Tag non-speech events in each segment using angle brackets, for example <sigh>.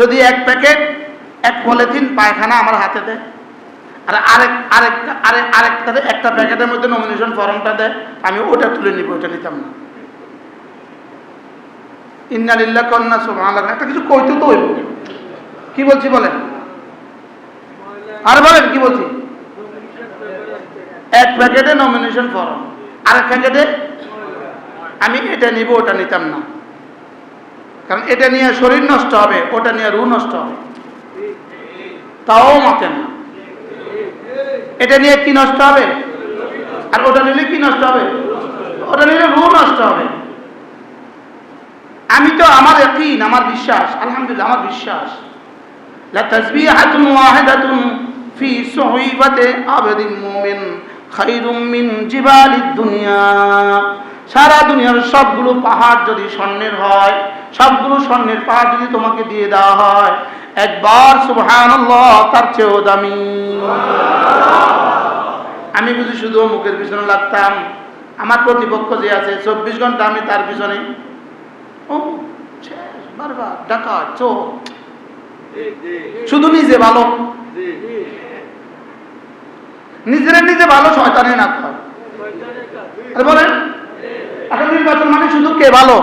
যদি এক প্যাকেট, এক পলিথিন পায়খানা আমার হাতে দেয়। আর আরেক আরেকটা আরেক আরেকটাতে একটা প্যাকেটের মধ্যে নমিনেশন ফর্মটা দেয়। আমি ওটা তুলে নিব, ওটা নিতাম না। ইন্নালিল্লাহ কন্যা সুবহান একটা কিছু কইতে তো কি বলছি বলেন? আর বলেন, কি বলছি? এক প্যাকেটে নমিনেশন ফর্ম আরেক প্যাকেটে আমি এটা নিব, ওটা নিতাম না। কারণ এটা নিয়ে শরীর নষ্ট হবে, ওটা নিয়ে রু নষ্ট হবে। তাও মাতেন না। এটা নিয়ে কি নষ্ট হবে? আর ওটা নিলে কি নষ্ট হবে? ওটা নিলে রু নষ্ট হবে। আমি তো আমার একই আমার বিশ্বাস, আলহামদুলিল্লাহ, আমার বিশ্বাস। লা তাসবিহাতুন ওয়াহিদাতুন ফি সুহইবাতি আবদিন মুমিন খায়রুম মিন জিবালিদ দুনিয়া। সারা দুনিয়ার সবগুলো পাহাড় যদি স্বর্ণের হয় সবগুলো স্বর্ণের পাহাড় যদি তোমাকে দিয়ে দেওয়া হয়, একবার সুবহানাল্লাহ, তার চেয়েও দামি। আমি বুঝি শুধু মুখের পিছনে লাগতাম। আমার প্রতিপক্ষ যে আছে, চব্বিশ ঘণ্টা আমি তার পিছনে। ও বারবার চোখ শুধু নিজে ভালো। নিজের নিজে ভালো, শয়তানের না বলেন এখন নির্বাচন মানে শুধু কে ভালো?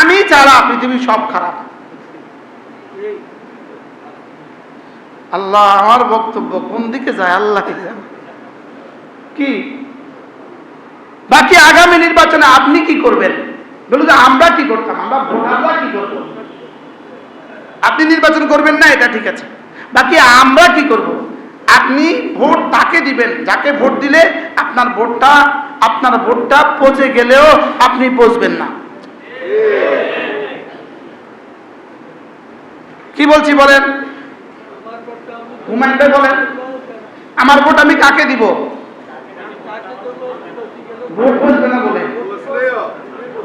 আমি ছাড়া পৃথিবীর সব খারাপ। আল্লাহ আমার বক্তব্য কোন দিকে যায় আল্লাহ কি? বাকি আগামী নির্বাচনে আপনি কি করবেন? বলুন আমরা কি করতাম, আমরা ভোটাররা কি করব? আপনি নির্বাচন করবেন না, এটা ঠিক আছে। বাকি আমরা কি করব? আপনি ভোট তাকে দিবেন, যাকে ভোট দিলে আপনার ভোটটা আপনার ভোটটা পচে গেলেও আপনি পচবেন না। কি বলছি বলেন? বলেন, আমার ভোট আমি কাকে দিব? ভোট পচবে না বলে।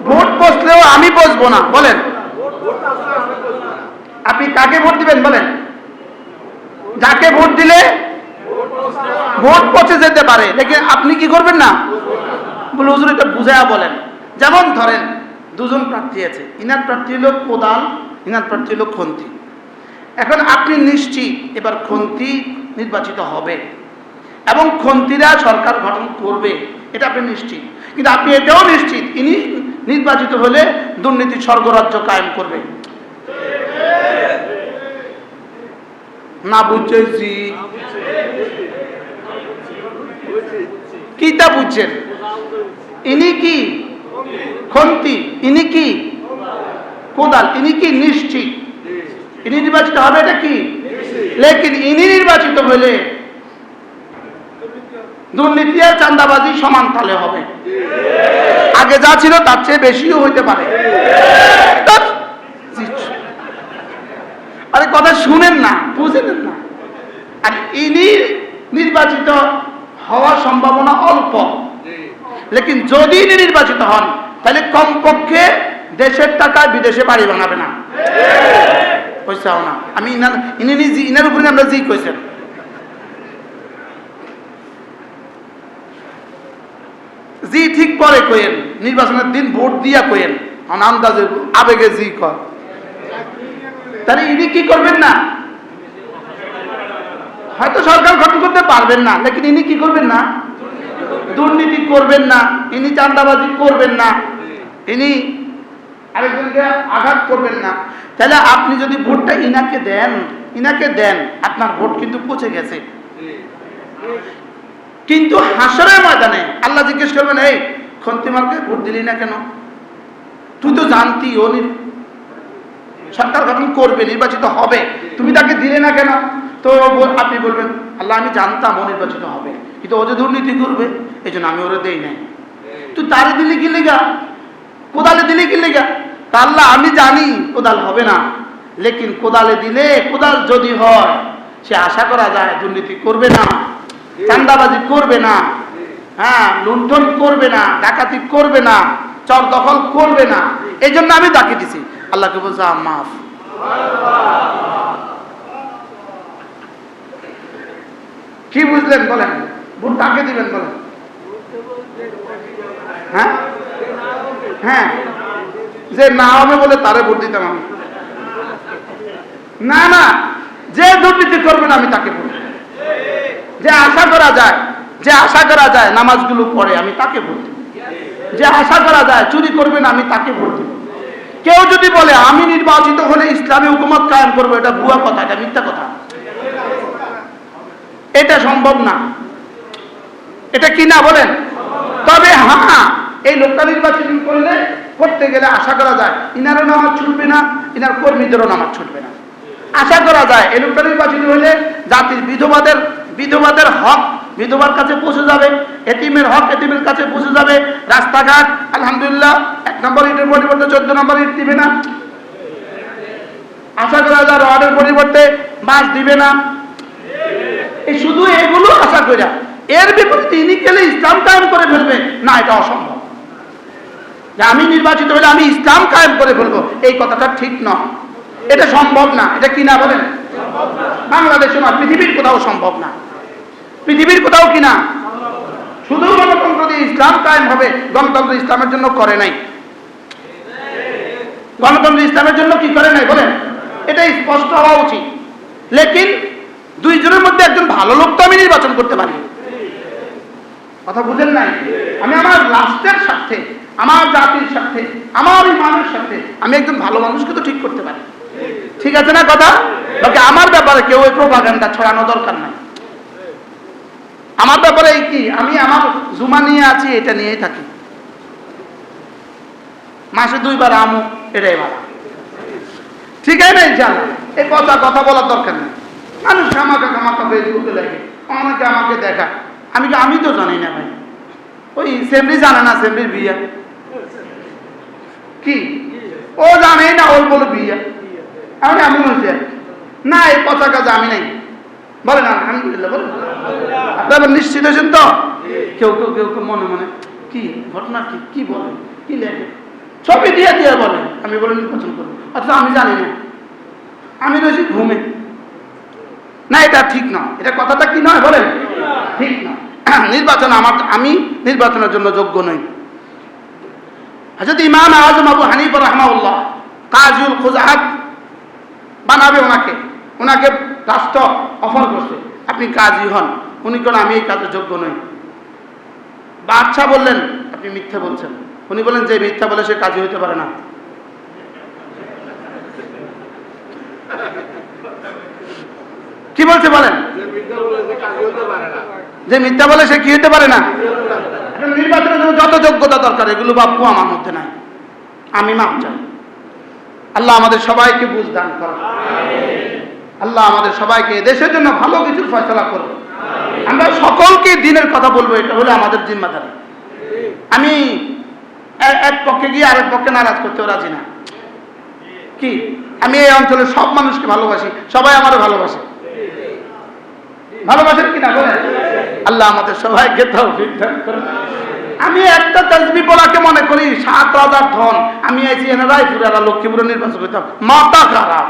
ভোট পচলেও আমি বসবো না, বলেন। আপনি কাকে ভোট দিবেন বলেন? যাকে ভোট দিলে ভোট পচে যেতে পারে, লেকিন আপনি কি করবেন না? বলে হুজুর এটা বুঝায়া বলেন। যেমন ধরেন দুজন প্রার্থী আছে। ইনার প্রার্থী হলো কোদাল ইনার প্রার্থী হলো খন্তি। এখন আপনি নিশ্চিত এবার খন্তি নির্বাচিত হবে এবং খন্তিরা সরকার গঠন করবে, এটা আপনি নিশ্চিত। কিন্তু আপনি এটাও নিশ্চিত, ইনি নির্বাচিত হলে দুর্নীতি স্বর্গরাজ্য কায়েম করবে। না বুঝেছি কিটা বুঝছেন? ইনি কি খন্তি, ইনি কি? কোদাল, ইনি কি নিশ্চিত? ইনি নির্বাচিত হবে এটা কি? লেকিন ইনি নির্বাচিত হলে দুর্নীতি আর চান্দাবাজি সমান তালে হবে। আগে যা ছিল তার চেয়ে বেশিও হইতে পারে। আরে কথা শুনেন না, বুঝেন না। আর ইনি নির্বাচিত হওয়ার সম্ভাবনা অল্প। লেকিন যদি ইনি নির্বাচিত হন তাহলে কমপক্ষে দেশের টাকায় বিদেশে বাড়ি বানাবে না। পয়সাও না। আমি ইনার, ইনি ইনার উপরে আমরা জি কইছেন। জি ঠিক পরে কইেন নির্বাচনের দিন ভোট দিয়া কইেন আমার আন্দাজে আবেগে জি কর। তাহলে ইনি কি করবেন না? হয়তো সরকার গঠন করতে পারবেন না, লেকিন ইনি কি করবেন না? দুর্নীতি করবেন না, ইনি চান্দাবাজি করবেন না। ইনি আরেকজনকে আঘাত করবেন না। তাহলে আপনি যদি ভোটটা ইনাকে দেন ইনাকে দেন, আপনার ভোট কিন্তু পচে গেছে। কিন্তু হাসরের ময়দানে আল্লাহ জিজ্ঞেস করবেন, এই, খন্তিমারকে ভোট দিলি না কেন? তুই তো জানতি, ও সরকার গঠন করবে, নির্বাচিত হবে। তুমি তাকে দিলে না কেন? তো আপনি বলবেন, আল্লাহ, আমি জানতাম ও নির্বাচিত হবে। কিন্তু ও যে দুর্নীতি করবে এই জন্য আমি ওরা দেই নাই। তুই তারে দিলি কি লেগা? কোদালে দিলে কি লেগা? তা আল্লাহ আমি জানি কোদাল হবে না। লেকিন কোদালে দিলে কোদাল যদি হয় সে আশা করা যায় দুর্নীতি করবে না চান্দাবাজি করবে না হ্যাঁ লুণ্ঠন করবে না ডাকাতি করবে না চর দখল করবে না এই জন্য আমি তাকে দিছি। আল্লাহকে বলছে "আ, মাফ। কি বুঝলেন বলেন? ভোট কাকে দিবেন বলেন? হ্যাঁ? হ্যাঁ। যে না হবে বলে তারে ভোট দিতাম আমি। না না, যে দুর্নীতি করবে না আমি তাকে বলব যে আশা করা যায়, যে আশা করা যায় নামাজগুলো পড়ে আমি তাকে ভোট। যে আশা করা যায় চুরি করবে না আমি তাকে ভোট দেব। কেউ যদি বলে আমি নির্বাচিত হলে ইসলামী হুকুমত কায়েম করব, এটা ভুয়া কথা, এটা মিথ্যা কথা। এটা সম্ভব না। এটা কি না বলেন? তবে হ্যাঁ এই লোকটা নির্বাচন করলে করতে গেলে আশা করা যায় ইনারও নামাজ ছুটবে না, ইনার কর্মীদেরও নামাজ ছুটবে না। আশা করা যায় এই লোকটা নির্বাচন হলে জাতির বিধবাদের বিধবাদের হক বিধবার কাছে পৌঁছে যাবে এটিমের হক এটিমের কাছে পৌঁছে যাবে, রাস্তাঘাট, আলহামদুলিল্লাহ, এক নম্বর ইটের পরিবর্তে চোদ্দ নম্বর ইট দিবে না। আশা করা যায় রডের পরিবর্তে বাস দিবে না। এই শুধু এগুলো আশা করি এর বিপরীতে ইনি গেলে ইসলাম কায়েম করে ফেলবে। না, এটা অসম্ভব। যে আমি নির্বাচিত হলে আমি ইসলাম কায়েম করে ফেলব, এই কথাটা ঠিক নয় এটা সম্ভব না, এটা কি না বলেন? বাংলাদেশে নয় পৃথিবীর কোথাও সম্ভব না। পৃথিবীর কোথাও কি না? শুধু গণতন্ত্র দিয়ে ইসলাম কায়েম হবে, গণতন্ত্র ইসলামের জন্য করে নাই। গণতন্ত্র ইসলামের জন্য কি করে নাই বলেন? এটা স্পষ্ট হওয়া উচিত। লেকিন দুইজনের মধ্যে একজন ভালো লোক তো আমি নির্বাচন করতে পারি। কথা বুঝেন নাই? আমি আমার রাষ্ট্রের স্বার্থে আমার জাতির স্বার্থে আমার ইমানের স্বার্থে আমি একজন ভালো মানুষকে তো ঠিক করতে পারি। ঠিক আছে না কথা? বাকি আমার ব্যাপারে কেউ ওই প্রভাগান্ডা ছড়ানো দরকার নাই। আমার ব্যাপারে এই কি? আমি আমার জুমা নিয়ে আছি, এটা নিয়েই থাকি। মাসে দুইবার আমু এটাই ভালো। ঠিক আছে না ইনশাআল্লাহ? এই কথা কথা বলার দরকার নেই। মানুষ আমাকে আমাকে ফেসবুকে দেখে অনেকে আমাকে দেখা আমি কি আমি তো জানি না ভাই। ওই সেমরি জানে না, সেমরির বিয়ে। কি? ও জানে না ওর বলে বিয়ে আমি এমন হয়েছে না, এই কথা কাজ আমি নাই। বলেন, আলহামদুলিল্লাহ, বলেন। আপনারা নিশ্চিত হয়েছেন তো? কেউ কেউ কেউ কেউ মনে মনে, কি ঘটনা কি কি বলে, কি লেখে? ছবি দিয়ে দিয়ে বলে। আমি বলে নির্বাচন করব। অথচ আমি জানি না। আমি রয়েছি ঘুমে। না, এটা ঠিক না। এটা কথাটা কি নয়, বলেন? ঠিক না। <clears throat> নির্বাচন আমার, আমি নির্বাচনের জন্য যোগ্য নই। যদি ইমাম আজম আবু হানিফ রহমাউল্লাহ কাজুল খুজাহাত বানাবে ওনাকে। ওনাকে রাষ্ট্র অফার করছে। আপনি কাজী হন। উনি কেন আমি এই কাজের যোগ্য নই? বাদশাহ বললেন, আপনি মিথ্যা বলছেন। উনি বলেন যে মিথ্যা বলে সে কাজী হইতে পারে না। কি বলছে বলেন? যে মিথ্যা বলে সে কি হতে পারে না? নির্বাচনের জন্য যত যোগ্যতা দরকার, এগুলো বাপু আমার মধ্যে নাই। আমি মাপ চাই। আল্লাহ আমাদের সবাইকে বুঝ দান করো আল্লাহ আমাদের সবাইকে দেশের জন্য ভালো কিছুর ফয়সলা করব আমরা সকলকে দিনের কথা বলব, এটা হলো আমাদের জিম্মাদারি। আমি এক পক্ষে গিয়ে আরেক পক্ষে নারাজ করতেও রাজি না। কি? আমি এই অঞ্চলের সব মানুষকে ভালোবাসি, সবাই আমারও ভালোবাসে। ভালোবাসেন কিনা বলেন? আল্লাহ আমাদের সবাইকে আমি একটা তাজবি বলাকে মনে করি, সাত রাজার ধন। আমি আছি এনারাই পুরারা লক্ষ্মীপুরে নির্বাচন করতাম মাথা খারাপ।